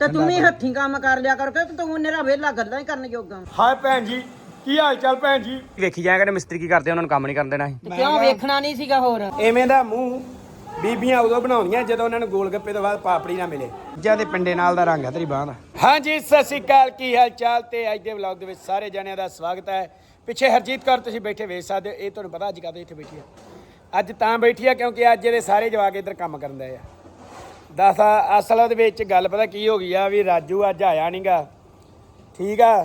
ਤੇ ਤੂੰ ਵੀ ਹੱਥੀਂ ਕੰਮ ਕਰ ਲਿਆ ਕਰ ਕਿ ਤੂੰ ਮੇਰਾ ਵਿਹਲਾ ਗੱਲਾਂ ਹੀ ਕਰਨ ਜੋਗਾ। ਹਾਏ ਭੈਣ ਜੀ ਕੀ ਹਾਲ ਚਾਲ ਭੈਣ ਜੀ? ਵੇਖੀ ਜਾਇਆ ਕਰੇ ਮਿਸਤਰੀ ਕੀ ਕਰਦੇ ਉਹਨਾਂ ਨੂੰ ਕੰਮ ਨਹੀਂ ਕਰਨ ਦੇਣਾ ਸੀ ਤੇ ਕਿਉਂ ਵੇਖਣਾ ਨਹੀਂ ਸੀਗਾ ਹੋਰ? ਐਵੇਂ ਦਾ ਮੂੰਹ ਬੀਬੀਆਂ ਉਦੋਂ ਬਣਾਉਂਦੀਆਂ ਜਦੋਂ ਉਹਨਾਂ ਨੂੰ ਗੋਲ ਗੱਪੇ ਤੋਂ ਬਾਅਦ ਪਾਪੜੀ ਨਾ ਮਿਲੇ। ਜਿਆਦੇ ਪਿੰਡੇ ਨਾਲ ਦਾ ਰੰਗ ਹੈ ਤੇਰੀ ਬਾਹ ਦਾ। ਹਾਂਜੀ ਸਤਿ ਸ਼੍ਰੀ ਅਕਾਲ ਕੀ ਹਾਲ ਚਾਲ ਤੇ ਅੱਜ ਦੇ ਵਲੌਗ ਦੇ ਵਿੱਚ ਸਾਰੇ ਜਣਿਆਂ ਦਾ ਸਵਾਗਤ ਹੈ। ਪਿੱਛੇ ਹਰਜੀਤ ਕੌਰ ਤੁਸੀਂ ਬੈਠੇ ਵੇਖ ਸਕਦੇ ਹੋ ਇਹ ਤੁਹਾਨੂੰ ਪਤਾ ਅੱਜ ਕਾਹਦੇ ਇੱਥੇ ਬੈਠੀ ਆ। ਅੱਜ ਤਾਂ ਬੈਠੀ ਆ ਕਿਉਂਕਿ ਅੱਜ ਇਹਦੇ ਸਾਰੇ ਜਵਾਕ ਇੱਧਰ ਕੰਮ ਕਰਨ ਦੇ ਆ। ਦੱਸ, ਅਸਲ ਦੇ ਵਿੱਚ ਗੱਲ ਪਤਾ ਕੀ ਹੋ ਗਈ ਆ ਵੀ ਰਾਜੂ ਅੱਜ ਆਇਆ ਨਹੀਂਗਾ ਠੀਕ ਆ?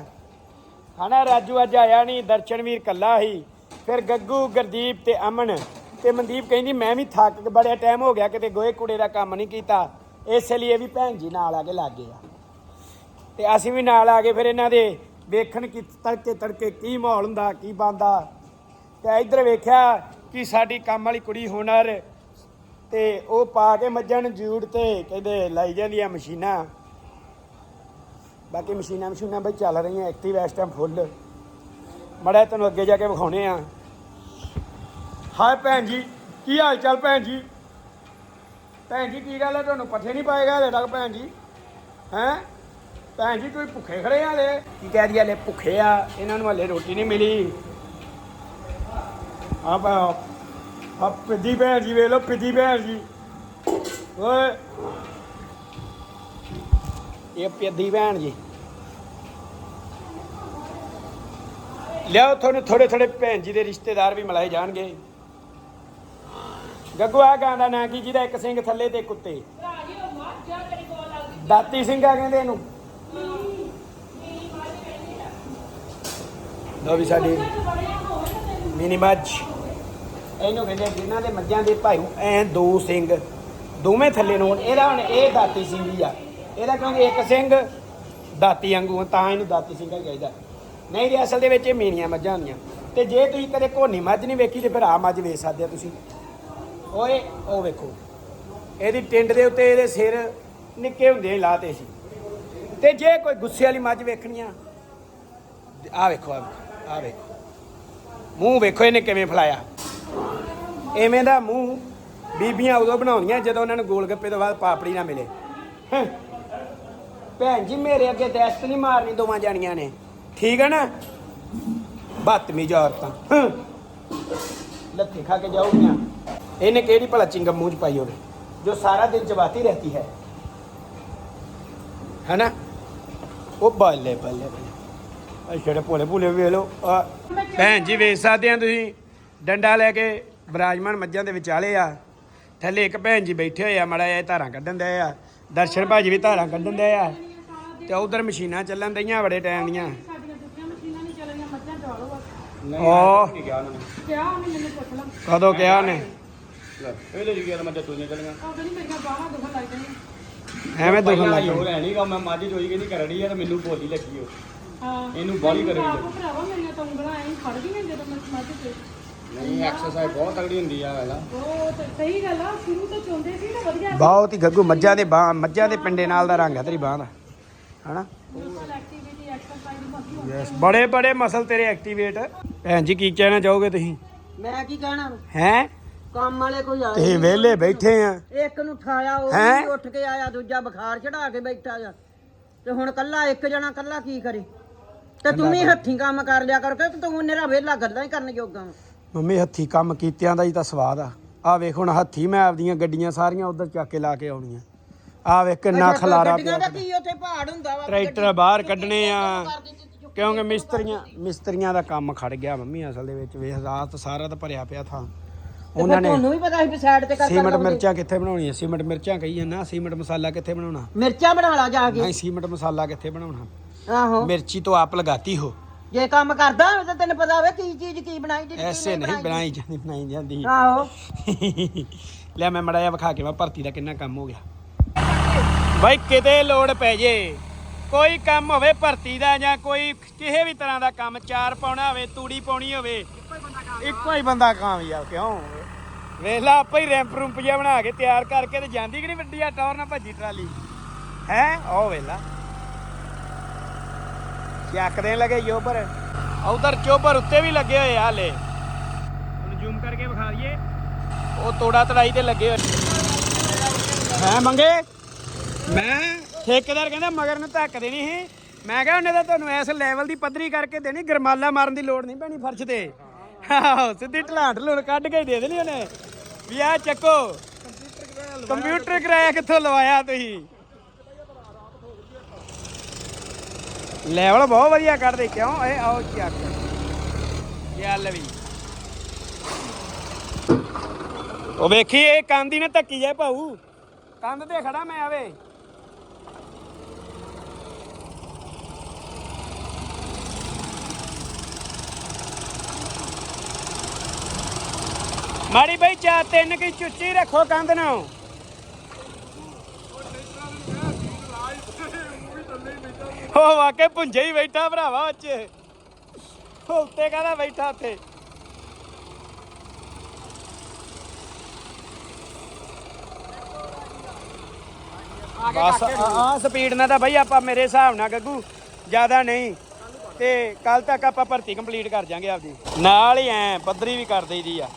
ਹਨਾ ਰਾਜੂ ਅੱਜ ਆਇਆ ਨਹੀਂ ਦਰਸ਼ਨਵੀਰ ਕੱਲਾ ਹੀ ਫਿਰ ਗੱਗੂ, ਗੁਰਦੀਪ ਤੇ ਅਮਨ ਤੇ ਮਨਦੀਪ ਕਹਿੰਦੀ, ਮੈਂ ਵੀ ਥੱਕ ਕੇ ਬੜਿਆ ਟਾਈਮ ਹੋ ਗਿਆ, ਕਿਤੇ ਗੋਏ ਕੁੜੇ ਦਾ ਕੰਮ ਨਹੀਂ ਕੀਤਾ। ਇਸ ਲਈ ਵੀ ਭੈਣ ਜੀ ਨਾਲ ਆ ਕੇ ਲੱਗ ਗਏ ਆ। ਤੇ ਅਸੀਂ ਵੀ ਨਾਲ ਆ ਗਏ ਫਿਰ ਇਹਨਾਂ ਦੇ ਵੇਖਣ ਕਿ ਤੜਕੇ ਤੜਕੇ ਕੀ ਮਾਹੌਲ ਹੁੰਦਾ, ਕੀ ਬੰਦਾ ਤੇ ਇੱਧਰ ਵੇਖਿਆ ਕਿ ਸਾਡੀ ਕੰਮ ਵਾਲੀ ਕੁੜੀ ਹੁਨਰ ਤੇ ਉਹ ਪਾ ਕੇ ਮੱਝਾਂ ਨੂੰ ਜੂੜ ਤੇ ਕਹਿੰਦੇ ਲਾਈ ਜਾਂਦੀਆਂ ਮਸ਼ੀਨਾਂ। ਬਾਕੀ ਮਸ਼ੀਨਾਂ ਮਸ਼ੀਨਾਂ ਬਈ ਚੱਲ ਰਹੀਆਂ ਐਕਟਿਵ ਇਸ ਟਾਈਮ ਫੁੱਲ ਮੜਾ ਤੈਨੂੰ ਅੱਗੇ ਜਾ ਕੇ ਵਿਖਾਉਣੇ ਆ। ਹਾਏ ਭੈਣ ਜੀ, ਕੀ ਹਾਲ ਚਾਲ ਭੈਣ ਜੀ? ਭੈਣ ਜੀ, ਕੀ ਗੱਲ ਹੈ ਤੁਹਾਨੂੰ ਪੱਠੇ ਨਹੀਂ ਪਾਏਗਾ ਹਲੇ ਤੱਕ ਭੈਣ ਜੀ? ਹੈਂ? ਭੈਣ ਜੀ, ਤੁਸੀਂ ਭੁੱਖੇ ਖੜੇ ਆ ਹਲੇ। ਕੀ ਕਹਿ ਰਹੀ ਹਲੇ ਭੁੱਖੇ ਆ। ਇਹਨਾਂ ਨੂੰ ਹਲੇ ਰੋਟੀ ਨਹੀਂ ਮਿਲੀ। ਆ ਪਾ ਆ ਪਿੱਦੀ ਭੈਣ ਜੀ ਵੇਖ ਲਓ, ਪਿੱਦੀ ਭੈਣ ਜੀ। ਓਏ। ਇਹ ਪਿੱਦੀ ਭੈਣ ਜੀ। ਲਿਆਓ, ਤੁਹਾਨੂੰ ਥੋੜੇ ਥੋੜੇ ਭੈਣ ਜੀ ਦੇ ਰਿਸ਼ਤੇਦਾਰ ਵੀ ਮਿਲਾਏ ਜਾਣਗੇ। ਗੱਗੂ ਆ ਗਾਂ ਦਾ ਨਾਂ ਕੀ ਜਿਹਦਾ? ਇੱਕ ਸਿੰਘ ਥੱਲੇ ਤੇ ਕੁੱਤੇ ਦਾਤੀ ਸਿੰਘ ਆ ਕਹਿੰਦੇ ਇਹਨੂੰ। ਲੋ ਵੀ ਸਾਡੀ ਮਿਨੀ ਮੱਝ। ਇਹਨੂੰ ਕਹਿੰਦੇ ਜਿਨ੍ਹਾਂ ਦੇ ਮੱਝਾਂ ਦੇ ਭਾਈ ਐ ਦੋ ਸਿੰਘ। ਦੋਵੇਂ ਥੱਲੇ ਨੂੰ ਹੋਣ। ਇਹਦਾ ਹੁਣ ਇਹ ਦਾਤੀ ਸਿੰਘ ਹੀ ਆ। ਇਹਦਾ ਕਿਉਂਕਿ ਇੱਕ ਸਿੰਘ ਦਾਤੀ ਵਾਂਗੂ ਆ, ਤਾਂ ਇਹਨੂੰ ਦਾਤੀ ਸਿੰਘ ਹੀ ਚਾਹੀਦਾ ਨਹੀਂ ਜੀ ਅਸਲ ਦੇ ਵਿੱਚ ਇਹ ਮੀਣੀਆਂ ਮੱਝਾਂ ਹੁੰਦੀਆਂ। ਤੇ ਜੇ ਤੁਸੀਂ ਕਦੇ ਘੋਨੀ ਮੱਝ ਨਹੀਂ ਵੇਖੀ ਤੇ ਫਿਰ ਆ ਮੱਝ ਵੇਚ ਸਕਦੇ ਆ ਤੁਸੀਂ। ਓਏ ਉਹ ਵੇਖੋ। ਇਹਦੀ ਟਿੰਡ ਦੇ ਉੱਤੇ ਇਹਦੇ ਸਿਰ ਨਿੱਕੇ ਹੁੰਦੇ ਹੀ ਲਾਤੇ ਸੀ। ਤੇ ਜੇ ਕੋਈ ਗੁੱਸੇ ਵਾਲੀ ਮੱਝ ਵੇਖਣੀ ਆ ਆ ਵੇਖੋ ਆ ਵੇਖੋ, ਆਹ ਵੇਖੋ। ਮੂੰਹ ਵੇਖੋ ਇਹਨੇ ਕਿਵੇਂ ਫਲਾਇਆ। ਐਵੇਂ ਦਾ ਮੂੰਹ ਬੀਬੀਆਂ ਉਦੋਂ ਬਣਾਉਂਦੀਆਂ ਜਦੋਂ ਉਹਨਾਂ ਨੂੰ ਗੋਲ ਗੱਪੇ ਤੋਂ ਬਾਅਦ ਪਾਪੜੀ ਨਾ ਮਿਲੇ। ਭੈਣ ਜੀ, ਮੇਰੇ ਅੱਗੇ ਦਹਿਸ਼ਤ ਨਹੀਂ ਮਾਰਨੀ ਦੋਵਾਂ ਜਾਣੀਆਂ ਨੇ। ਠੀਕ ਹੈ ਨਾ? ਬਦਤਮੀਜ਼ ਔਰਤਾਂ। ਹੈਂ। ਲੱਥੇ ਖਾ ਕੇ ਜਾਊਗੀਆਂ। ਇਹਨੇ ਕਿਹੜੀ ਭਲਾ ਚਿੰਗਮ ਮੂੰਹ ਚ ਪਾਈ ਹੋਵੇ? ਜੋ ਸਾਰਾ ਦਿਨ ਚਬਾਤੀ ਰਹਤੀ ਹੈ। ਹੈ ਨਾ ਉਹ ਬੱਲੇ ਬੱਲੇ ਬੱਲੇ। ਜਿਹੜੇ ਭੋਲੇ ਭੋਲੇ ਵੇਖ ਲਓ ਭੈਣ ਜੀ, ਵੇਚ ਸਕਦੇ ਆ ਤੁਸੀਂ? ਡੰਡਾ ਲੈ ਕੇ ਬਰਾਜਮਾਨ ਮੱਝਾਂ ਦੇ ਵਿਚਾਲੇ ਆ। ਥੱਲੇ ਇੱਕ ਭੈਣ ਜੀ ਬੈਠੇ ਹੋਏ ਆ ਮੜਾ ਇਹ ਧਾਰਾਂ ਕੱਢਣ ਦੇ ਆ। ਦਰਸ਼ਨ ਭਾਜੀ ਵੀ ਧਾਰਾਂ ਕੱਢਣ ਦੇ ਆ। ਤੇ ਉਧਰ ਮਸ਼ੀਨਾਂ ਚੱਲਣ ਦਈਆਂ ਬੜੇ ਟਾਈਮ ਦੀਆਂ। ਮੱਝਾਂ ਬਸ ਉਹ ਕਿਹਾ ਮੈਨੂੰ ਪੁੱਛ ਲਾ। ਕਦੋਂ ਕਿਹਾ ਉਹਨੇ? ਪਹਿਲੇ ਜੀ ਗਿਆ ਮੈਂ ਚੋਈਆਂ ਚਲੀਆਂ। ਐਵੇਂ ਦੁਖਣ ਲੱਗ ਹੋ ਪਿਆ। ਰਹਿਣੀ ਗਾ ਮੈਂ ਮੱਝ ਚੋਈ ਕਹਿੰਦੀ ਕਰੜੀ ਆ ਤੇ ਮੈਨੂੰ ਬੋਲੀ ਲੱਗੀ ਉਹ। ਹਾਂ। ਇਹਨੂੰ ਬਾਹਲੀ ਕਰੀ ਆਪ ਭਰਾਵਾ ਮੇਰੀਆਂ ਤਾਂ ਉਂਗਲਾਂ ਐਂ ਫੜ ਗਈਆਂ ਜਦੋਂ ਮੈਂ ਮੱਝ ਤੇ ਨਹੀਂ ਐਕਸਰਸਾਈਜ਼ ਬਹੁਤ ਤਗੜੀ ਹੁੰਦੀ ਆ ਵੇਲਾ ਉਹ ਤੇ ਸਹੀ ਗੱਲ ਆ ਸ਼ੁਰੂ ਤੋਂ ਚੋਂਦੇ ਸੀ ਨਾ ਵਧੀਆ ਬਹੁਤ ਹੀ ਗੱਗੂ ਮੱਝਾਂ ਦੇ ਬਾਹ ਮੱਝਾਂ ਦੇ ਪਿੰਡੇ ਨਾਲ ਦਾ ਰੰਗ ਹੈ ਤੇਰੀ ਬਾਹ ਦਾ ਹਨਾ? ਫਿਜ਼ੀਕਲ ਐਕਟੀਵਿਟੀ ਐਕਸਰਸਾਈਜ਼ ਬਾਕੀ ਹੁੰਦੀ ਯੈਸ ਬੜੇ ਬੜੇ ਮਸਲ ਤੇਰੇ ਐਕਟੀਵੇਟ ਭੈਣ ਜੀ ਕੀ ਕਹਿਣਾ ਚਾਹੋਗੇ ਤੁਸੀਂ? ਮੈਂ ਕੀ ਕਹਿਣਾ? ਹੈ? ਕੰਮ ਵਾਲੇ ਕੋਈ ਆਏ ਤੁਸੀਂ ਵਿਹਲੇ ਬੈਠੇ ਆ। ਇੱਕ ਨੂੰ ਠਾਇਆ ਉਹ ਹੈਂ? ਵੀ ਉੱਠ ਕੇ ਆਇਆ ਦੂਜਾ ਬੁਖਾਰ ਚੜਾ ਕੇ ਬੈਠਾ ਆ। ਤੇ ਹੁਣ ਕੱਲਾ ਇੱਕ ਜਣਾ ਕੱਲਾ ਕੀ ਕਰੇ? ਤੇ ਤੂੰ ਵੀ ਹੱਥੀਂ ਕੰਮ ਕਰ ਲਿਆ ਕਰ ਕਿ ਤੂੰ ਮੇਰਾ ਵਿਹਲਾ ਗੱਲਾਂ ਹੀ ਕਰਨ ਜੋਗਾ ਵਾਂ। ਮੰਮੀ ਹੱਥੀ ਕੰਮ ਕੀਤਿਆਂ ਦਾ ਹੀ ਤਾਂ ਸਵਾਦ ਆ। ਆ ਵੇਖ ਹੁਣ ਹੱਥੀ ਮੈਂ ਆਪਦੀਆਂ ਗੱਡੀਆਂ ਸਾਰੀਆਂ ਉਧਰ ਚੱਕ ਕੇ ਲਾ ਕੇ ਆਉਣੀਆਂ। ਆ ਵੇਖ ਕਿੰਨਾ ਖਲਾਰਾ ਗੱਡੀਆਂ ਪਿਆ ਦਾ ਕੀ ਉੱਥੇ ਪਹਾੜ ਹੁੰਦਾ ਵਾ ਟਰੈਕਟਰ ਬਾਹਰ ਕੱਢਣੇ ਆ। ਕਿਉਂਕਿ ਮਿਸਤਰੀਆਂ ਮਿਸਤਰੀਆਂ ਦਾ ਕੰਮ ਖੜ ਗਿਆ ਮੰਮੀ ਅਸਲ ਦੇ ਵਿੱਚ। ਵੇਖ ਰਾਤ ਸਾਰਾ ਤਾਂ ਭਰਿਆ ਪਿਆ ਥਾਂ। ਉਹਨਾਂ ਨੇ ਤੁਹਾਨੂੰ ਵੀ ਪਤਾ ਸੀ ਵੀ ਸਾਈਡ ਤੇ ਕਰ ਸੀਮਟ। ਮਿਰਚਾਂ ਕਿੱਥੇ ਬਣਾਉਣੀਆਂ? ਸੀਮਟ ਮਿਰਚਾਂ ਕਹੀ ਜਾਂਦਾ ਸੀਮਟ ਮਸਾਲਾ ਕਿੱਥੇ ਬਣਾਉਣਾ? ਮਿਰਚਾਂ ਬਣਾ ਲਾ ਜਾ ਕੇ। ਨਹੀਂ ਸੀਮਟ ਮਸਾਲਾ ਕਿੱਥੇ ਬਣਾਉਣਾ? ਆਹੋ। ਮਿਰਚੀ ਤੋਂ ਆਪ ਲਗਾਤੀ ਹੋ। ਜੇ ਕੰਮ ਕਰਦਾ ਹੋਵੇ ਤਾਂ ਤੈਨੂੰ ਪਤਾ ਹੋਵੇ ਕੀ ਚੀਜ਼ ਕੀ ਬਣਾਈ ਦੀ ਐਸੇ ਨਹੀਂ ਬਣਾਈ। ਜਾਂਦੀ ਬਣਾਈ ਜਾਂਦੀ। ਆਹੋ। ਲੈ ਮੈਂ ਮੜਾ ਜਾ ਵਿਖਾ ਕੇ ਮੈਂ ਭਰਤੀ ਦਾ ਕਿੰਨਾ ਕੰਮ ਹੋ ਗਿਆ। ਬਾਈ ਕਿਤੇ ਲੋੜ ਪੈ ਜੇ ਕੋਈ ਕੰਮ ਹੋਵੇ ਭਰਤੀ ਦਾ ਜਾਂ ਕੋਈ ਕਿਸੇ ਵੀ ਤਰ੍ਹਾਂ ਦਾ ਕੰਮ ਚਾਰ ਪਾਉਣਾ ਹੋਵੇ ਤੂੜੀ ਪਾਉਣੀ ਹੋਵੇ। ਇੱਕੋ ਹੀ ਬੰਦਾ ਕਾਮਯਾਬ ਕਿਉਂ ਵੇਖ ਲਾ ਆਪੇ ਹੀ ਰੈਂਪ ਰੂੰਪ ਜਿਹਾ ਬਣਾ ਕੇ ਤਿਆਰ ਕਰਕੇ ਤੇ ਜਾਂਦੀ ਕਿ ਨਹੀਂ ਵੱਡੀ ਆ ਟੌਰ ਨਾਲ ਭੱਜੀ ਟਰਾਲੀ। ਹੈ? ਉਹ ਵੇਲਾ ਚੱਕ ਦੇਣ ਲੱਗੇ ਯੋਬਰ ਉਧਰ ਚੋਬਰ ਉੱਤੇ ਵੀ ਲੱਗੇ ਹੋਏ ਆ ਹਲੇ। ਹੁਣ ਜ਼ੂਮ ਕਰਕੇ ਵਿਖਾ ਦਈਏ। ਉਹ ਤੋੜਾ ਤੜਾਈ ਤੇ ਲੱਗੇ ਹੋਏ। ਮੈਂ ਮੰਗੇ? ਮੈਂ ਠੇਕੇਦਾਰ ਕਹਿੰਦਾ ਮਗਰ ਨੂੰ ਧੱਕ ਦੇਣੀ ਸੀ। ਮੈਂ ਕਿਹਾ ਉਹਨੇ ਤਾਂ ਤੁਹਾਨੂੰ ਇਸ ਲੈਵਲ ਦੀ ਪੱਧਰੀ ਕਰਕੇ ਦੇਣੀ ਗਰਮਾਲਾ ਮਾਰਨ ਦੀ ਲੋੜ ਨਹੀਂ ਪੈਣੀ ਫਰਸ਼ ਤੇ। ਆਹੋ ਸਿੱਧੀ ਢਲਾਟ ਲੂਣ ਕੱਢ ਕੇ ਹੀ ਦੇ ਦੇਣੀ ਉਹਨੇ। ਵੀ ਆ ਚੱਕੋ। ਕੰਪਿਊਟਰ ਕਿਰਾਇਆ ਕਿੱਥੋਂ ਲਵਾਇਆ ਤੁਸੀਂ? ਲੈਵਲ ਬਹੁਤ ਵਧੀਆ ਕੱਢਦੇ, ਕਿਉਂ? ਇਹ ਆਓ ਚੱਕ ਚੱਲ ਵੀ? ਉਹ ਵੇਖੀ, ਇਹ ਕੰਧ ਹੀ ਧੱਕੀ ਜਾਏ ਭਾਊ। ਕੰਧ ਤੇ ਖੜਾ ਮੈਂ, ਆਵੇ। ਮਾੜੀ ਬਈ, ਚਾਰ ਤਿੰਨ ਕੀ ਚੁੱਚੀ ਰੱਖੋ ਕੰਧ ਨੂੰ। ਹੋ ਵਾਕੇ ਪੁੰਜੇ ਹੀ ਬੈਠਾ ਭਰਾਵਾ ਉੱਚ ਉਹ ਉੱਤੇ ਕਾਹਦਾ ਬੈਠਾ ਉੱਤੇ ਬਸ ਆ ਸਪੀਡ ਨਾਲ ਤਾਂ ਬਈ ਆਪਾਂ ਮੇਰੇ ਹਿਸਾਬ ਨਾਲ ਗੱਗੂ ਜ਼ਿਆਦਾ ਨਹੀਂ। ਤੇ ਕੱਲ ਤੱਕ ਆਪਾਂ ਭਰਤੀ ਕੰਪਲੀਟ ਕਰ ਜਾਾਂਗੇ ਆਪਦੀ। ਨਾਲ ਹੀ ਐ ਪੱਧਰੀ ਵੀ ਕਰ ਦਈਦੀ ਆ।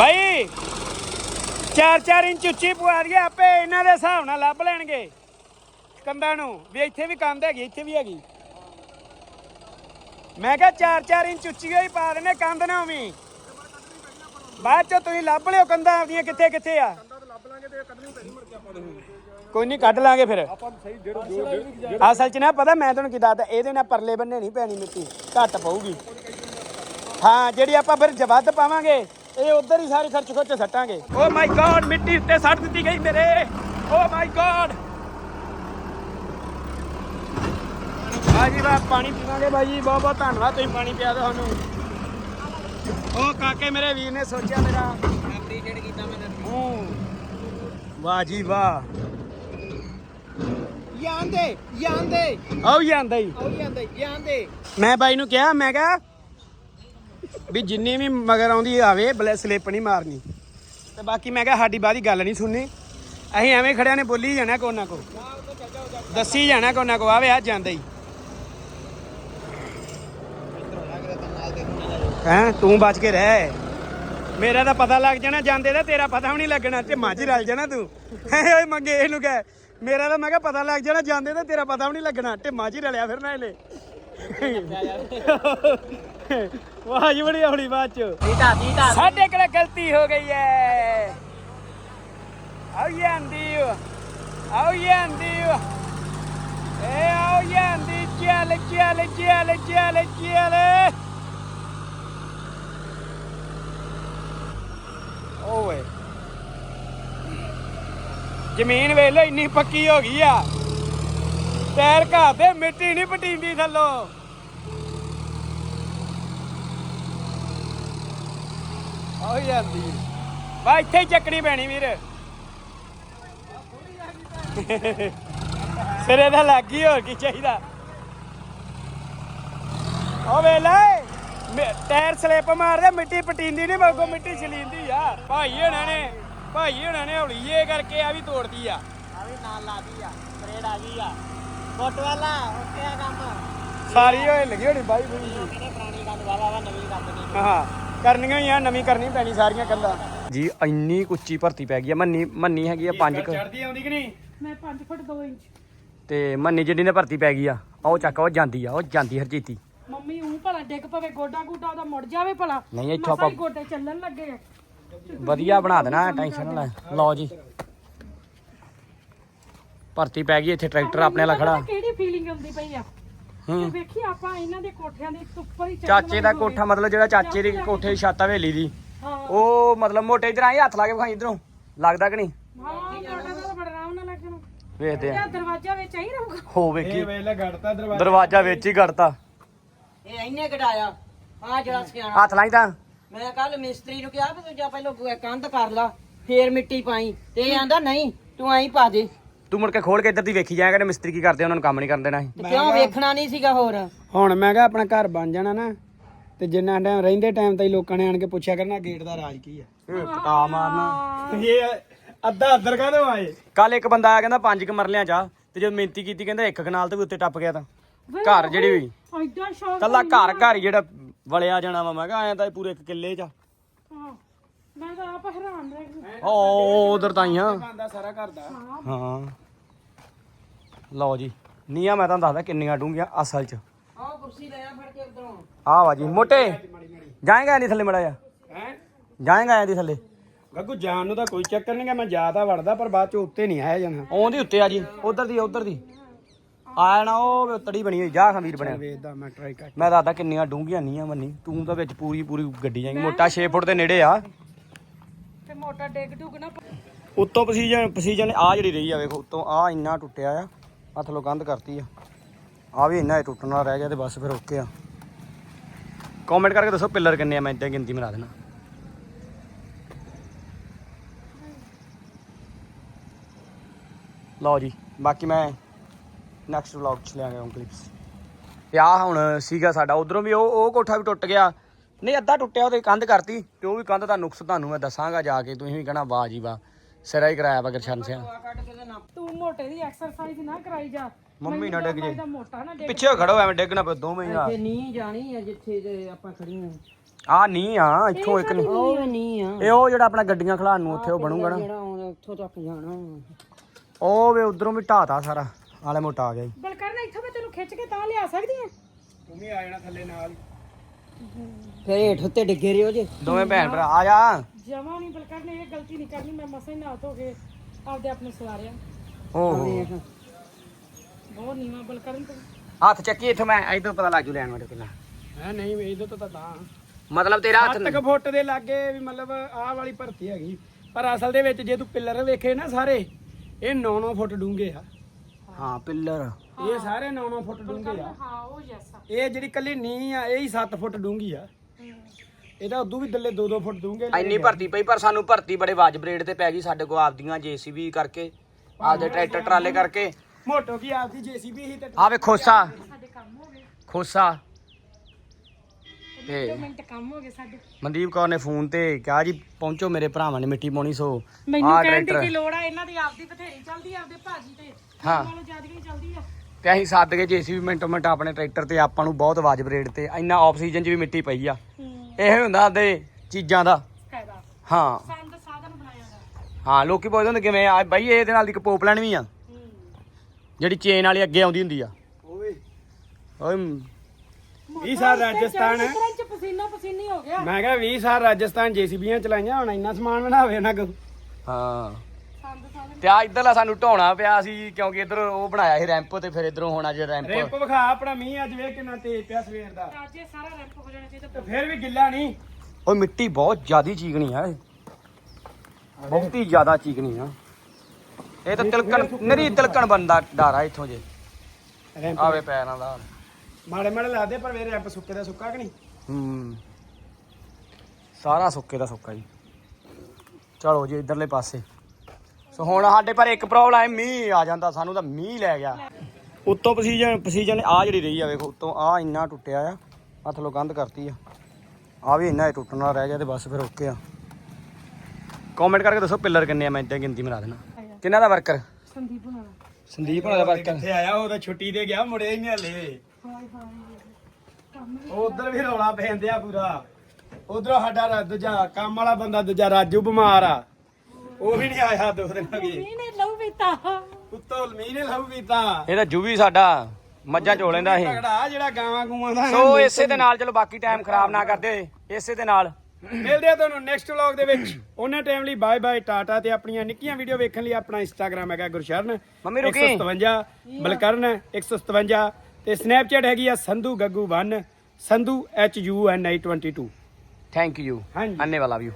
ਭਾਈ 4-4 ਇੰਚ ਉੱਚੀ ਪਵਾ ਦਈਏ, ਆਪੇ ਇਹਨਾਂ ਦੇ ਹਿਸਾਬ ਨਾਲ ਲੱਭ ਲੈਣਗੇ। ਕੰਧਾਂ ਨੂੰ, ਵੀ ਇੱਥੇ ਵੀ ਕੰਧ ਹੈਗੀ, ਇੱਥੇ ਵੀ ਹੈਗੀ। ਮੈਂ ਕਿਹਾ 4-4 ਇੰਚ ਉੱਚੀ ਹੀ ਪਾ ਦੇਣੇ, ਕੰਧ ਨਾ ਵੀ ਬਾਅਦ ਚ ਤੁਸੀਂ ਲੱਭ ਲਿਓ ਕੰਧਾਂ ਆਪਦੀਆਂ ਕਿੱਥੇ ਕਿੱਥੇ ਆ। ਕੋਈ ਨਹੀਂ, ਕੱਢ ਲਾਂਗੇ ਫਿਰ। ਅਸਲ ਚ ਨਾ ਪਤਾ, ਮੈਂ ਤੁਹਾਨੂੰ ਕੀ ਦੱਸਦਾ, ਇਹਦੇ ਨਾਲ ਪਰਲੇ ਬੰਨੇ ਨਹੀਂ ਪੈਣੀ ਮਿੱਟੀ, ਘੱਟ ਪਊਗੀ। ਹਾਂ, ਜਿਹੜੀ ਆਪਾਂ ਫਿਰ ਜਵਾਦ ਪਾਵਾਂਗੇ ਇਹ ਉਧਰ ਹੀ ਸਾਰੀ ਖਰਚ ਖੋਚ ਸੱਟਾਂਗੇ। ਓ ਮਾਈ ਗॉड ਮਿੱਟੀ ਉੱਤੇ ਸੱਟ ਦਿੱਤੀ ਗਈ ਮੇਰੇ। ਓ ਮਾਈ ਗॉड ਬਾਜੀ ਬਾ ਪਾਣੀ ਪੀਵਾਂਗੇ ਬਾਜੀ ਬਹੁਤ ਬਹੁਤ ਧੰਨਵਾਦ ਤੁਸੀਂ ਪਾਣੀ ਪਿਆ ਦਿਓ ਸਾਨੂੰ। ਓ ਕਾਕੇ ਮੇਰੇ ਵੀਰ ਨੇ ਸੋਚਿਆ ਮੇਰਾ। ਐਪਰੀਸ਼ੀਏਟ ਕੀਤਾ ਮੈਨੂੰ ਵਾਹ ਜੀ ਵਾਹ। ਜਾਂਦੇ ਜਾਂਦੇ ਆਓ ਜਾਂਦਾ ਹੀ ਉਹ ਜਾਂਦੇ ਜਾਂਦੇ ਮੈਂ ਬਾਈ ਨੂੰ ਕਿਹਾ ਮੈਂ ਕਿਹਾ ਵੀ ਜਿੰਨੀ ਵੀ ਮਗਰ ਆਉਂਦੀ ਆਵੇ, ਬਲੇ ਸਲਿੱਪ ਨਹੀਂ ਮਾਰਨੀ। ਤੇ ਬਾਕੀ ਮੈਂ ਕਿਹਾ ਸਾਡੀ ਬਾਦੀ ਗੱਲ ਨਹੀਂ ਸੁਣਨੀ। ਅਸੀਂ ਐਵੇਂ ਖੜਿਆਂ ਨੇ ਬੋਲੀ ਜਾਣਾ ਕੋਨਾ ਕੋ ਦੱਸੀ ਜਾਣਾ ਕੋਨਾ ਕੋ ਆਵੇ ਆ ਜਾਂਦਾ ਹੀ। ਹੈਂ, ਤੂੰ ਬਚ ਕੇ ਰਹਿ। ਮੇਰਾ ਤਾਂ ਪਤਾ ਲੱਗ ਜਾਣਾ, ਜਾਂਦੇ ਦਾ ਤੇਰਾ ਪਤਾ ਵੀ ਨਹੀਂ ਲੱਗਣਾ, ਤੇ ਮਾਝੀ ਰਲ ਜਾਣਾ ਤੂੰ। ਹੈਂ, ਓਏ ਮੰਗੇ ਇਹਨੂੰ ਕਹਿ। ਮੇਰਾ ਤਾਂ ਮੈਂ ਕਿਹਾ ਪਤਾ ਲੱਗ ਜਾਣਾ, ਜਾਂਦੇ ਦਾ ਤੇਰਾ ਪਤਾ ਵੀ ਨਹੀਂ ਲੱਗਣਾ ਢਿੱਮਾ ਚ ਹੀ ਰਲਿਆ ਫਿਰਨਾ ਇਹਨੇ। ਵਾਹ ਜੀ ਬੜੀ ਹੌਲੀ ਬਾਤ ਚ। ਦੀਦਾ ਦੀਦਾ ਸਾਡੇ ਕੋਲ ਗਲਤੀ ਹੋ ਗਈ ਹੈ ਆਓ ਜਾਂਦੀ ਆਓ ਜਾਂਦੀ ਏ ਆਓ ਜਾਂਦੀ ਚੱਲ ਚੱਲ ਚੱਲ ਚੱਲ ਚੱਲ। ਓਏ। ਜ਼ਮੀਨ ਵੇਖ ਲੋ ਇੰਨੀ ਪੱਕੀ ਹੋ ਗਈ ਆ। ਪੈਰ ਘਾਹ ਤੇ ਮਿੱਟੀ ਨਹੀਂ ਪਟੀਂਦੀ ਥੱਲੋਂ। ਆਹ ਜਾਂਦੀ ਵਾ ਇੱਥੇ ਹੀ ਚੱਕਣੀ ਪੈਣੀ ਵੀਰ। ਸਿਰੇ ਦਾ ਲੱਗੀ ਹੋਰ ਕੀ ਚਾਹੀਦਾ। ਓ ਵੇਲੇ ਮੇ- ਟਾਇਰ ਸਲਿੱਪ ਮਾਰਦੇ ਮਿੱਟੀ ਪਟੀਂਦੀ ਨਹੀਂ ਮਗੋ ਮਿੱਟੀ ਛਲੀਂਦੀ ਆ। ਭਾਈ ਹੋਣਾ ਨੇ ਭਾਈ ਹੋਣਾ ਨੇ ਹੌਲੀ ਜੇ ਕਰਕੇ ਆ ਵੀ ਤੋੜਦੀ ਆ। ਆ ਵੀ ਨਾਲ ਲਾਦੀ ਆ ਪਰੇਡ ਆ ਗਈ ਆ। ਫੁੱਟ ਵਾਲਾ ਓਕੇ ਆ ਕੰਮ। ਸਾਰੀ ਹੋਏ ਲੱਗੀ ਹੋਣੀ ਬਾਈ ਬੁਈ ਕਹਿੰਦੇ ਪੁਰਾਣੀ ਗੱਲ ਵਾਵਾ ਵਾ ਨਵੀਂ ਕਰ ਦੇਣੀ ਹਾਂ। ਕਰਨੀਆਂ ਹੀ ਆ ਨਵੀਂ ਕਰਨੀ ਪੈਣੀ ਸਾਰੀਆਂ ਕੰਦਾ ਜੀ ਇੰਨੀ ਉੱਚੀ ਭਰਤੀ ਪੈ ਗਈ ਆ ਮੰਨੀ ਮੰਨੀ ਹੈਗੀ ਆ 5 ਚੜਦੀ ਆਉਂਦੀ ਕਿ ਨਹੀਂ? ਮੈਂ 5 ਫੁੱਟ 2 ਇੰਚ। ਤੇ ਮੰਨੀ ਜਿੱਡੀ ਨੇ ਭਰਤੀ ਪੈ ਗਈ ਆ ਉਹ ਚੱਕ ਉਹ ਜਾਂਦੀ ਆ ਉਹ ਜਾਂਦੀ ਹਰਜੀਤੀ। ਮੰਮੀ ਉਹ ਭਲਾ ਡਿੱਗ ਪਵੇ ਗੋਡਾ ਗੂਡਾ ਉਹਦਾ ਮੁੜ ਜਾਵੇ ਭਲਾ। ਨਹੀਂ, ਇੱਥੋਂ ਆਪਾਂ- ਗੋਡੇ ਚੱਲਣ ਲੱਗੇ ਆ। ਵਧੀਆ ਬਣਾ ਦੇਣਾ ਟੈਨਸ਼ਨ ਨਾ ਲੈ। ਲਓ ਜੀ। ਭਰਤੀ ਪੈ ਗਈ ਇੱਥੇ ਟਰੈਕਟਰ ਆਪਣੇ ਵਾਲਾ ਖੜਾ। ਕਿਹੜੀ ਫੀਲਿੰਗ ਆਉਂਦੀ ਪਈ ਆ? ਤੇ ਵੇਖੀ ਆਪਾਂ ਇਹਨਾਂ ਦੇ ਕੋਠਿਆਂ ਦੇ ਉੱਪਰ ਹੀ ਚੜ੍ਹਨ ਚਾਚੇ ਦਾ ਵਾਲੇ ਕੋਠਾ ਮਤਲਬ ਜਿਹੜਾ ਚਾਚੇ ਦੀ ਕੋਠੇ ਦੀ ਛੱਤ ਹਵੇਲੀ ਦੀ। ਹਾਂ। ਉਹ ਮਤਲਬ ਮੋਟੇ ਇਧਰ ਆਈ ਹੱਥ ਲਾ ਕੇ ਵਿਖਾਈ ਇਧਰੋਂ। ਲੱਗਦਾ ਕਿ ਨਹੀਂ? ਹਾਂ ਗੋਡਾ ਦਾ ਬੜਾ ਆਰਾਮ ਨਾਲ ਲੱਗਣਾ। ਵੇਖਦੇ ਆ। ਦਰਵਾਜ਼ਾ ਵਿੱਚ ਹੀ ਰਹੂਗਾ? ਹੋ ਵੇਖੀ। ਵੇਲੇ ਦਰਵਾਜ਼ਾ। ਦਰਵਾਜ਼ਾ ਵਿੱਚ ਹੀ ਗੜਤਾ। ਇਹ ਇੰਨੇ ਘਟਾਇਆ ਆ ਜਿਹੜਾ ਸਿਆਣਾ। ਹੱਥ ਲਾਈ ਤਾਂ। ਮੈਂ ਕੱਲ ਮਿਸਤਰੀ ਨੂੰ ਕਿਹਾ ਵੀ ਤੂੰ ਜਾ ਪਹਿਲਾਂ ਕੰਧ ਕਰ ਲਾ ਫੇਰ ਮਿੱਟੀ ਪਾਈ। ਤੇ ਇਹ ਆਂਦਾ ਨਹੀਂ ਤੂੰ ਐਂ ਪਾ ਦੇ। ਤੂੰ ਮੁੜ ਕੇ ਖੋਲ ਕੇ ਇੱਧਰ ਦੀ ਵੇਖੀ ਜਾਇਆ ਕਰ ਮਿਸਤਰੀ ਕੀ ਕਰਦੇ ਉਹਨਾਂ ਨੂੰ ਕੰਮ ਨਹੀਂ ਕਰਨ ਦੇਣਾ ਸੀ। ਤੇ ਕਿਉਂ ਵੇਖਣਾ ਨਹੀਂ ਸੀਗਾ ਹੋਰ? ਹੁਣ ਮੈਂ ਕਿਹਾ ਆਪਣਾ ਘਰ ਬਣ ਜਾਣਾ ਨਾ ਤੇ ਜਿੰਨਾ ਟਾਈਮ ਰਹਿੰਦੇ ਟਾਈਮ ਤਾਈ ਲੋਕਾਂ ਨੇ ਆਣ ਕੇ ਪੁੱਛਿਆ ਕਰਨਾ ਗੇਟ ਦਾ ਰਾਜ ਕੀ ਆ। ਪਟਾ ਮਾਰਨਾ। ਇਹ ਅੱਧਾ ਅੰਦਰ ਕਾਹਦੋਂ ਆਏ? ਕੱਲ ਇੱਕ ਬੰਦਾ ਆਇਆ ਕਹਿੰਦਾ ਪੰਜ ਕ ਮਰਲਿਆਂ ਚ ਆ ਤੇ ਜਦ ਮਿਹਨਤੀ ਕੀਤੀ ਕਹਿੰਦਾ ਇੱਕ ਕਨਾਲ ਤੇ ਵੀ ਉੱਤੇ ਟੱਪ ਗਿਆ ਤਾਂ। ਘਰ ਜਿਹੜੀ ਵੀ। ਐਡਾ ਸ਼ੌਕ ਕੱਲਾ ਘਰ ਘਰ ਹੀ ਜਿਹੜਾ ਵਲਿਆ ਜਾਣਾ ਵਾ ਮੈਂ ਕਿਹਾ ਆਇਆ ਤਾਂ ਇਹ ਪੂਰੇ ਇੱਕ ਕਿੱਲੇ 'ਚ ਆ। ਹਾਂ। ਮੈਂ ਤਾਂ ਆਪ ਹੈਰਾਨ ਰਹਿ ਗਈ। ਓ ਉਧਰ ਤਾਂ ਹੀ ਆ। ਬੰਦਾ ਸਾਰਾ ਘਰ ਦਾ। ਹਾਂ। ਲਓ ਜੀ ਨੀਆਂ ਮੈਂ ਤੁਹਾਨੂੰ ਦੱਸਦਾ ਕਿੰਨੀਆਂ ਡੂੰਘੀਆਂ ਅਸਲ 'ਚ। ਆਹ ਕੁਰਸੀ ਲੈ ਆ ਫੜ ਕੇ ਉਧਰੋਂ। ਆਹ ਵਾ ਜੀ ਮੋਟੇ। ਜਾਏਗਾ ਨਹੀਂ ਥੱਲੇ ਮੜਾ ਜਾ ਹੈ? ਜਾਏਗਾ ਇਹਦੀ ਥੱਲੇ। ਗੱਗੂ ਜਾਣ ਨੂੰ ਤਾਂ ਕੋਈ ਚੱਕਰ ਨਹੀਂ ਗਾ ਮੈਂ ਜਾ ਤਾਂ ਵੜਦਾ ਪਰ ਬਾਅਦ ਚ ਉੱਤੇ ਨਹੀਂ ਆਇਆ ਜਾਣਾ ਆਉਂਦੀ ਉੱਤੇ ਆ ਜੀ ਉਧਰ ਦੀ ਉਧਰ ਦੀ। ਆਇਆ ਨਾ ਉਹ ਤੜੀ ਬਣੀ ਹੋਈ ਜਾ ਖਮੀਰ ਬਣਿਆ। ਵੇਖਦਾ ਮੈਂ ਟਰਾਈ ਕਰ। ਮੈਂ ਦੱਸਦਾ ਕਿੰਨੀਆਂ ਡੂੰਘੀਆਂ ਨੀਆਂ ਮੰਨੀ ਤੂੰ ਤਾਂ ਵਿੱਚ ਪੂਰੀ ਪੂਰੀ ਗੱਡੀ ਜਾਏਗੀ। ਮੋਟਾ 6 ਫੁੱਟ ਦੇ ਨੇੜੇ ਆ। ਤੇ ਮੋਟਾ ਡਿੱਗ ਡੁੱਗ ਨਾ ਉੱਤੋਂ ਪਸੀਜਨ ਪਸੀਜਨ ਆ ਜਿਹੜੀ ਰਹੀ ਆ, ਵੇਖੋ, ਉੱਤੋਂ ਆ ਇੰਨਾ ਟੁੱਟਿਆ ਆ ਆ ਥੱਲੋਂ ਕੰਧ ਕਰਤੀ ਆ। ਆ ਵੀ ਇੰਨਾ ਹੀ ਟੁੱਟਣਾ ਰਹਿ ਗਿਆ ਤੇ ਬਸ ਫਿਰ ਓਕੇ ਆ। ਕਮੈਂਟ ਕਰਕੇ ਦੱਸੋ ਪਿੱਲਰ ਕਿੰਨੇ ਆ, ਮੈਂ ਇੱਦਾਂ ਗਿਣਤੀ ਮਿਲਾ ਦੇਣਾ। ਲਓ ਜੀ, ਬਾਕੀ ਮੈਂ ਨੈਕਸਟ ਵਲੌਗ ਚ ਲਿਆਂਗਾ ਕਲਿੱਪਸ ਤੇ ਆ ਹੁਣ ਸੀਗਾ ਸਾਡਾ, ਉਧਰੋਂ ਵੀ ਉਹ ਉਹ ਕੋਠਾ ਵੀ ਟੁੱਟ ਗਿਆ। ਨਹੀਂ ਅੱਧਾ ਟੁੱਟਿਆ ਉਹਦੇ ਕੰਧ ਕਰਤੀ ਤੇ ਉਹ ਵੀ ਕੰਧ ਦਾ ਨੁਕਸ ਤੁਹਾਨੂੰ ਮੈਂ ਦੱਸਾਂਗਾ ਜਾ ਕੇ ਤੁਸੀਂ ਵੀ ਕਹਣਾ ਵਾਹ ਜੀ ਵਾਹ ਸਿਰਾ ਹੀ ਕਰਾਇਆ ਵਾ ਗਰਸ਼ਨ ਕੇ ਤੇ ਨਾ ਮੋਟੇ ਦੀ ਐਕਸਰਸਾਈਜ਼ ਨਾ ਕਰਾਈ ਜਾ। ਮੰਮੀ ਨਾ ਡਿੱਗ ਜੇ। ਇਹਦਾ ਮੋਟਾ ਨਾ ਡਿੱਗ। ਪਿੱਛੇ ਖੜੋ ਐਵੇਂ ਡਿੱਗਣਾ ਪਿਆ ਦੋਵੇਂ ਹੀ ਇੱਥੇ ਨਹੀਂ ਜਾਣੀ ਆ ਜਿੱਥੇ ਤੇ ਆਪਾਂ ਖੜੀਆਂ ਆ। ਨਹੀਂ ਆ ਇੱਥੋਂ ਇੱਕ ਨਹੀਂ। ਉਹ ਨਹੀਂ ਆ। ਇਹ ਉਹ ਜਿਹੜਾ ਆਪਣਾ ਗੱਡੀਆਂ ਖਲਾਣ ਨੂੰ ਉੱਥੇ ਉਹ ਬਣੂਗਾ ਨਾ। ਜਿਹੜਾ ਉੱਥੋਂ ਤੱਕ ਜਾਣਾ। ਉਹ ਵੇ ਉਧਰੋਂ ਵੀ ਢਾਤਾ ਸਾਰਾ ਆਲੇ ਮੋਟਾ ਆ ਗਿਆ ਜੀ। ਬਲਕਰਨ ਇੱਥੋਂ ਮੈਂ ਤੈਨੂੰ ਖਿੱਚ ਕੇ ਤਾਂ ਲਿਆ ਸਕਦੀ ਆ? ਤੂੰ ਵੀ ਆ ਜਾਣਾ ਥੱਲੇ ਨਾਲ। ਫਿਰ ਹੇਠ ਉੱਤੇ ਡਿੱਗੇ ਰਿਓ ਜੇ। ਦੋਵੇਂ ਭੈਣ ਭਰਾ ਆ ਜਾ। ਜਮਾ ਨਹੀਂ ਬਲਕਰਨ ਨੇ ਇਹ ਗਲਤੀ ਨਹੀਂ ਕਰਨੀ ਮੈਂ ਮਸਾਂ ਹੀ ਨਹਾ ਧੋ ਕੇ ਆਪਦੇ ਆਪ ਨੂੰ ਸਵਾਰਿਆ ਓਹੋ। ਬਹੁਤ ਨੀਵਾ ਬਲਕਰਨ ਤੂੰ। ਹੱਥ ਚੱਕੀ ਇੱਥੋਂ ਮੈਂ ਇਧਰ ਪਤਾ ਲੱਗ ਜੂ ਲੈਣ ਵਾਲੇ ਪਹਿਲਾਂ ਹੈ ਨਹੀਂ ਇਹਦੇ ਤੋਂ ਤਾਂ ਤਾਂ। ਮਤਲਬ ਤੇਰਾ ਹੱਥ 7 ਫੁੱਟ ਦੇ ਲਾਗੇ ਵੀ ਮਤਲਬ ਆਹ ਵਾਲੀ ਭਰਤੀ ਹੈਗੀ। ਪਰ ਅਸਲ ਦੇ ਵਿੱਚ ਜੇ ਤੂੰ ਪਿੱਲਰ ਵੇਖੇ ਨਾ ਸਾਰੇ ਇਹ 9-9 ਫੁੱਟ ਡੂੰਘੇ ਆ। ਹਾਂ ਪਿੱਲਰ। ਇਹ ਸਾਰੇ 9-9 ਫੁੱਟ ਡੂੰਘੇ ਆ। ਹਾਂ ਉਹ ਯੈਸ ਇਹ ਜਿਹੜੀ ਕੱਲੀ ਨੀ ਆ ਇਹ ਹੀ 7 ਫੁੱਟ ਡੂੰਘੀ ਆ। ਇਹਦਾ ਉਦੋਂ ਵੀ ਥੱਲੇ 2-2 ਫੁੱਟ ਡੂੰਘੇ ਇੰਨੀ ਭਰਤੀ ਪਈ ਪਰ ਸਾਨੂੰ ਭਰਤੀ ਬੜੇ ਵਾਜਬ ਰੇਟ ਤੇ ਪੈ ਗਈ ਸਾਡੇ ਕੋਲ ਆਪਦੀਆਂ ਜੀਸੀਬੀ ਕਰਕੇ ਆਪਦੇ ਟਰੈਕਟਰ ਟਰਾਲੇ ਕਰਕੇ। ਮੋਟੋ ਕੀ ਆਪਦੀ ਜੀਸੀਬੀ ਹੀ ਤੇ ਆ ਵੇ ਖੋਸਾ। ਸਾਡੇ ਕੰਮ ਹੋ ਗਏ। ਖੋਸਾ। ਤੇ ਮਿੰਟ ਕੰਮ ਹੋ ਗਏ ਸਾਡੇ। ਮਨਦੀਪ ਕੌਰ ਨੇ ਫੋਨ ਤੇ ਕਿਹਾ ਜੀ ਪਹੁੰਚੋ ਮੇਰੇ ਭਰਾਵਾਂ ਨੇ ਮਿੱਟੀ ਪਾਉਣੀ ਸੋ ਮੈਨੂੰ ਆਹ ਕਹਿਣ ਦੀ ਟਰੈਕਟਰ। ਕੀ ਲੋੜ ਆ ਇਹਨਾਂ ਦੀ ਆਪਦੀ ਬਥੇਰੀ ਚੱਲਦੀ ਆ ਆਪਦੇ ਭਾਜੀ ਤੇ। ਹਾਂ। ਨਾਲੋਂ ਜ਼ਿਆਦਾ ਹੀ ਚੱਲਦੀ ਆ। ਤੇ ਅਸੀਂ ਸੱਦ ਕੇ ਜੀਸੀਬੀ ਮਿੰਟੋ ਮਿੰਟ ਆਪਣੇ ਟਰੈਕਟਰ ਤੇ ਆਪਾਂ ਨੂੰ ਬਹੁਤ ਵਾਜਬ ਰੇਟ ਤੇ ਇੰਨਾ ਆਕਸੀਜਨ 'ਚ ਵੀ ਮਿੱਟੀ ਪਈ ਆ। ਇਹ ਹੁੰਦਾ ਦੇ ਚੀਜ਼ਾਂ ਦਾ। ਫਾਇਦਾ। ਹਾਂ। ਸੰਦ ਸਾਧਨ ਬਣਾਇਆ ਦਾ ਹਾਂ ਲੋਕੀ ਪੁੱਛਦੇ ਹੁੰਦੇ ਕਿਵੇਂ ਆ ਬਾਈ ਇਹਦੇ ਨਾਲ ਦੀ ਇੱਕ ਪੋਪਲੈਨ ਵੀ ਆ। ਜਿਹੜੀ ਚੇਨ ਵਾਲੀ ਅੱਗੇ ਆਉਂਦੀ ਹੁੰਦੀ ਆ। ਓਏ ਓਏ। 20 ਸਾਲ ਰਾਜਸਥਾਨ ਚੱਕਰਾਂ ਚ ਪਸੀਨਾ ਪਸੀਨੀ ਹੋ ਗਿਆ। ਮੈਂ ਕਿਹਾ 20 ਸਾਲ ਰਾਜਸਥਾਨ ਜੀਸੀਬੀਆਂ ਚਲਾਈਆਂ ਹੁਣ ਇੰਨਾ ਸਮਾਨ ਬਣਾਵੇ ਨਾ ਕੋ ਹਾਂ। ਤੇ ਆ ਇਧਰਲਾ ਸਾਨੂੰ ਢਾਉਣਾ ਪਿਆ ਸੀ ਕਿਉਂਕਿ ਇਧਰ ਉਹ ਬਣਾਇਆ ਸੀ ਰੈਂਪ ਤੇ ਫਿਰ ਇਧਰੋਂ ਹੋਣਾ ਜੇ ਰੈਂਪ। ਰੈਂਪ ਵਿਖਾ ਆਪਣਾ ਮੀਂਹ ਅੱਜ ਵੇਖ ਕਿੰਨਾ ਤੇਜ਼ ਪਿਆ ਸਵੇਰ ਦਾ। ਅੱਜ ਇਹ ਸਾਰਾ ਰੈਂਪ ਹੋ ਜਾਣਾ ਚਾਹੀਦਾ। ਤੇ ਫਿਰ ਵੀ ਗਿੱਲਾ ਨਹੀਂ। ਓਏ ਮਿੱਟੀ ਬਹੁਤ ਜ਼ਿਆਦੀ ਚੀਕਣੀ ਆ ਇਹ। ਬਹੁਤੀ ਜ਼ਿਆਦਾ ਚੀਕਣੀ ਆ। ਇਹ ਤਾਂ ਤਿਲਕਣ ਨਰੀ ਤਿਲਕਣ ਬੰਦਾ ਡਾਰਾ ਇੱਥੋਂ ਜੇ। ਰੈਂਪ ਆਵੇ ਪੈਰਾਂ ਦਾ ਮਾੜੇ ਮਾੜੇ ਲਾਦੇ ਪਰ ਵੇ ਰੈਂਪ ਸੁੱਕੇ ਦਾ ਸੁੱਕਾ ਕਿ ਨਹੀਂ? ਹੂੰ। ਸਾਰਾ ਸੁੱਕੇ ਦਾ ਸੁੱਕਾ ਜੀ। ਚਲੋ ਜੀ ਇਧਰਲੇ ਪਾਸੇ। ਸੋ ਹੁਣ ਸਾਡੇ ਪਰ ਇੱਕ ਪ੍ਰੋਬਲਮ ਹੈ ਮੀਂਹ ਆ ਜਾਂਦਾ ਸਾਨੂੰ ਤਾਂ ਮੀਂਹ ਲੈ ਗਿਆ। ਉੱਤੋਂ ਪਸੀਜਨ ਪਸੀਜਨ ਆ ਜਿਹੜੀ ਰਹੀ ਆ ਵੇਖੋ ਉੱਤੋਂ ਆ ਇੰਨਾ ਟੁੱਟਿਆ ਆ ਆ ਥੱਲੋਂ ਕੰਧ ਕਰਤੀ ਆ। ਆ ਵੀ ਇੰਨਾ ਹੀ ਟੁੱਟਣਾ ਰਹਿ ਗਿਆ ਤੇ ਬਸ ਫਿਰ ਓਕੇ ਆ। ਕਮੈਂਟ ਕਰਕੇ ਦੱਸੋ ਪਿੱਲਰ ਕਿੰਨੇ ਆ ਮੈਂ ਇੱਦਾਂ ਗਿਣਤੀ ਮਿਲਾ ਦੇਣਾ। ਕਿੰਨਾ ਦਾ ਵਰਕਰ ਸੰਦੀਪ ਹੋਣਾ। ਸੰਦੀਪ ਹੋਣਾ ਦਾ ਵਰਕਰ ਕਿੱਥੇ ਆਇਆ ਉਹ ਤਾਂ ਛੁੱਟੀ ਤੇ ਗਿਆ ਮੁੜਿਆ ਹੀ ਨਹੀਂ ਹਲੇ। ਉਧਰ ਵੀ ਰੌਲਾ ਪੈਂਦੇ ਆ ਪੂਰਾ। ਉਧਰੋਂ ਸਾਡਾ ਦੂਜਾ ਕੰਮ ਵਾਲਾ ਬੰਦਾ ਦੂਜਾ ਰਾਜੂ ਬਿਮਾਰ ਆ। ਉਹ ਵੀ ਨਹੀਂ ਆਇਆ ਦੋ ਦਿਨ ਹੋ ਗਏ ਇਹਨੇ ਲਹੂ ਪੀਤਾ। ਉੱਤੋਂ ਮੀਂਹ ਨੇ ਲਹੂ ਪੀਤਾ। ਇਹਦਾ ਜੂਵੀ ਸਾਡਾ ਮੱਝਾਂ ਚੋ ਲੈਂਦਾ ਇਹ ਤਗੜਾ ਜਿਹੜਾ ਗਾਵਾਂ ਗੂਆਂ ਦਾ। ਸੋ ਇਸੇ ਦੇ ਨਾਲ ਚਲੋ ਬਾਕੀ ਟਾਈਮ ਖਰਾਬ ਨਾ ਕਰਦੇ ਹੋਏ ਇਸੇ ਦੇ ਨਾਲ। ਮਿਲਦੇ ਆ ਤੁਹਾਨੂੰ ਨੈਕਸਟ ਵਲੌਗ ਦੇ ਵਿੱਚ। ਉਹਨਾਂ ਟਾਈਮ ਲਈ ਬਾਏ ਬਾਏ ਟਾਟਾ ਤੇ ਆਪਣੀਆਂ ਨਿੱਕੀਆਂ ਵੀਡੀਓ ਵੇਖਣ ਲਈ ਆਪਣਾ ਇੰਸਟਾਗ੍ਰam ਹੈਗਾ ਗੁਰਸ਼ਰਨ। ਮੰਮੀ ਰੁਕੀ। 157 ਬਲਕਰਨ 157 ਤੇ ਸਨੈਪਚੈਟ ਹੈਗੀ ਆ Sandhu Gaggu 1 Sandhu H U N I 22 thank you ਹਾਂਜੀ। ਅੰਨੇ ਵਾਲਾ ਵੀ